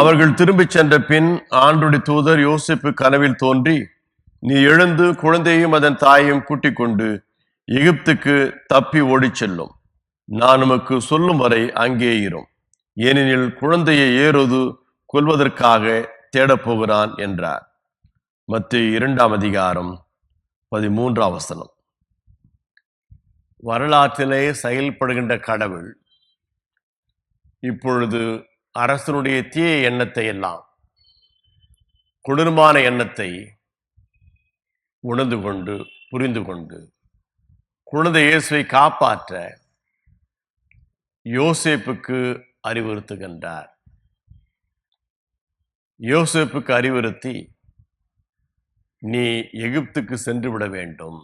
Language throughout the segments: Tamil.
அவர்கள் திரும்பிச் சென்ற பின் ஆண்டுடைய தூதர் யோசிப்பு கனவில் தோன்றி நீ எழுந்து குழந்தையும் அதன் தாயையும் கூட்டிக் கொண்டு எகிப்துக்கு தப்பி ஓடிச் செல்லும். நான் உமக்கு சொல்லும் வரை அங்கே இரும். ஏனெனில் குழந்தையை ஏறுவது கொல்வதற்காக தேடப்போகிறான் என்றார். மத்திய இரண்டாம் அதிகாரம் பதிமூன்றாம் வசனம். வரலாற்றிலே செயல்படுகின்ற கடவுள் இப்பொழுது அரசனுடைய தீய எண்ணத்தை எல்லாம் கொடூரமான எண்ணத்தை உணர்ந்து கொண்டு புரிந்து கொண்டு குழந்தை இயேசுவை காப்பாற்ற யோசேப்புக்கு அறிவுறுத்துகின்றார். யோசேப்புக்கு அறிவுறுத்தி நீ எகிப்துக்கு சென்று விட வேண்டும்.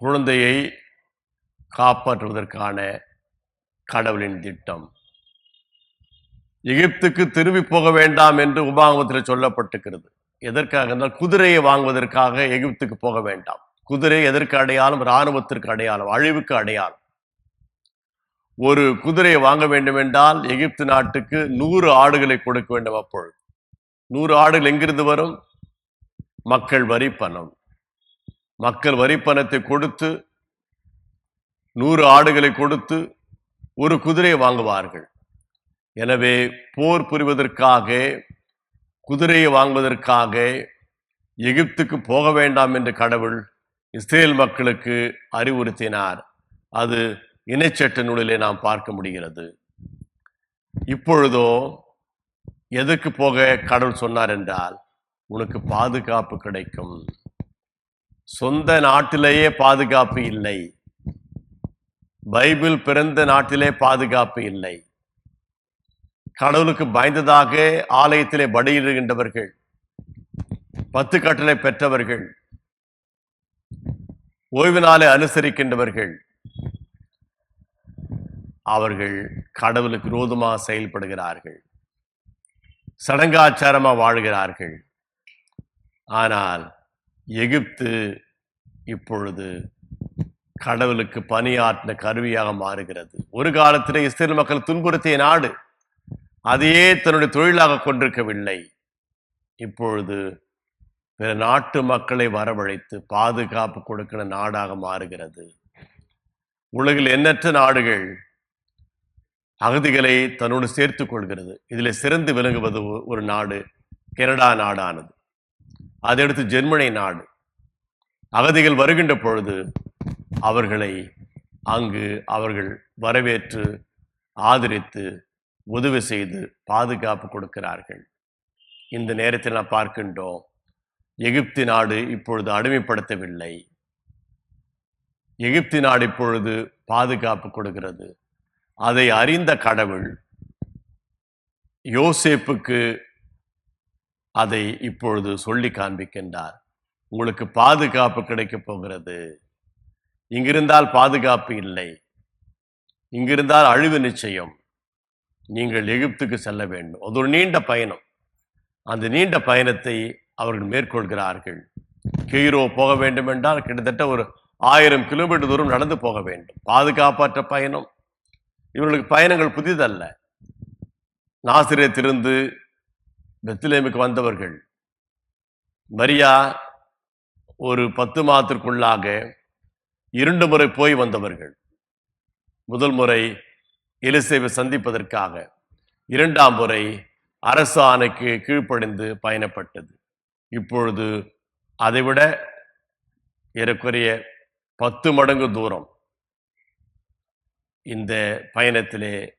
குழந்தையை காப்பாற்றுவதற்கான கடவுளின் திட்டம். எகிப்துக்கு திரும்பி போக வேண்டாம் என்று உபாகமத்தில் சொல்லப்பட்டிருக்கிறது. எதற்காக என்றால் குதிரையை வாங்குவதற்காக எகிப்துக்கு போக வேண்டாம். குதிரை எதற்கு அடையாளம்? இராணுவத்திற்கு அடையாளம் அழிவுக்கு அடையாளம். ஒரு குதிரையை வாங்க வேண்டும் என்றால் எகிப்து நாட்டுக்கு நூறு ஆடுகளை கொடுக்க வேண்டும் அப்பொழுது. நூறு ஆடுகள் எங்கிருந்து வரும்? மக்கள் வரி பணம். மக்கள் வரி பணத்தை கொடுத்து நூறு ஆடுகளை கொடுத்து ஒரு குதிரையை வாங்குவார்கள். எனவே போர் புரிவதற்காக குதிரையை வாங்குவதற்காக எகிப்துக்கு போக வேண்டாம் என்று கடவுள் இஸ்ரேல் மக்களுக்கு அறிவுறுத்தினார். அது இணைச்சட்ட நூலிலே நாம் பார்க்க முடிகிறது. இப்பொழுதோ எதற்கு போக கடவுள் சொன்னார் என்றால் உனக்கு பாதுகாப்பு கிடைக்கும். சொந்த நாட்டிலேயே பாதுகாப்பு இல்லை. பைபிள் பிறந்த நாட்டிலே பாதுகாப்பு இல்லை. கடவுளுக்கு பயந்ததாக ஆலயத்திலே பலியிடுகின்றவர்கள் பத்து கட்டளை பெற்றவர்கள் ஓய்வு நாளை அனுசரிக்கின்றவர்கள் அவர்கள் கடவுளுக்கு ரோதமாக செயல்படுகிறார்கள். சடங்காச்சாரமா வாழ்கிறார்கள். ஆனால் எகிப்து இப்பொழுது கடவுளுக்கு பணியாற்றின கருவியாக மாறுகிறது. ஒரு காலத்தில் இஸ்ரேல் மக்கள் துன்புறுத்திய நாடு அதையே தன்னுடைய தொழிலாக கொண்டிருக்கவில்லை. இப்பொழுது பிற நாட்டு மக்களை வரவழைத்து பாதுகாப்பு கொடுக்கிற நாடாக மாறுகிறது. உலகில் எண்ணற்ற நாடுகள் அகதிகளை தன்னோடு சேர்த்து கொள்கிறது. இதில் சிறந்து விளங்குவது ஒரு நாடு கனடா நாடானது. அதையடுத்து ஜெர்மனி நாடு. அகதிகள் வருகின்ற பொழுது அவர்களை அங்கு அவர்கள் வரவேற்று ஆதரித்து உதவி செய்து பாதுகாப்பு கொடுக்கிறார்கள். இந்த நேரத்தில் நாம் பார்க்கின்றோம் எகிப்தி நாடு இப்பொழுது அடிமைப்படுத்தவில்லை. எகிப்தி நாடு இப்பொழுது பாதுகாப்பு கொடுக்கிறது. அதை அறிந்த கடவுள் யோசேப்புக்கு அதை இப்பொழுது சொல்லி காண்பிக்கின்றார். உங்களுக்கு பாதுகாப்பு கிடைக்கப் போகிறது. இங்கிருந்தால் பாதுகாப்பு இல்லை. இங்கிருந்தால் அழிவு நிச்சயம். நீங்கள் எகிப்துக்கு செல்ல வேண்டும். அது ஒரு நீண்ட பயணம். அந்த நீண்ட பயணத்தை அவர்கள் மேற்கொள்கிறார்கள். கெய்ரோ போக வேண்டும் என்றால் கிட்டத்தட்ட ஒரு ஆயிரம் கிலோமீட்டர் தூரம் நடந்து போக வேண்டும். பாதுகாப்பற்ற பயணம். இவர்களுக்கு பயணங்கள் புதிதல்ல. நாசிரியத்திலிருந்து பெத்லேமுக்கு வந்தவர்கள். மரியா ஒரு பத்து மாதத்திற்குள்ளாக இரண்டு முறை போய் வந்தவர்கள். முதல் முறை எலிசேவை சந்திப்பதற்காக இரண்டாம் முறை அரசு ஆணைக்கு கீழ்ப்படைந்து பயணப்பட்டது. இப்பொழுது அதைவிட ஏறக்குறைய பத்து மடங்கு தூரம் இந்த பயணத்திலே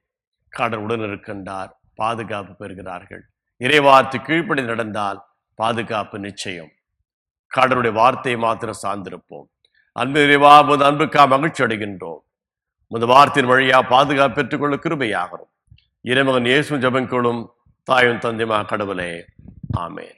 கடவுடன் இருக்கின்றார் பாதுகாப்பு பெறுகிறார்கள். இறைவார்த்தை கீழ்ப்படி நடந்தால் பாதுகாப்பு நிச்சயம். கடவுளுடைய வார்த்தையை மாத்திரம் சார்ந்திருப்போம். அன்பு இறைவா உமது அன்புக்கா மகிழ்ச்சி அடைகின்றோம். உமது வார்த்தையின் வழியா பாதுகாப்பு பெற்றுக்கொள்ள கிருபையாகிறோம் இறைமகன் இயேசு ஜபங்களும் தாயும் தந்தைமா கடவுளே. ஆமேன்.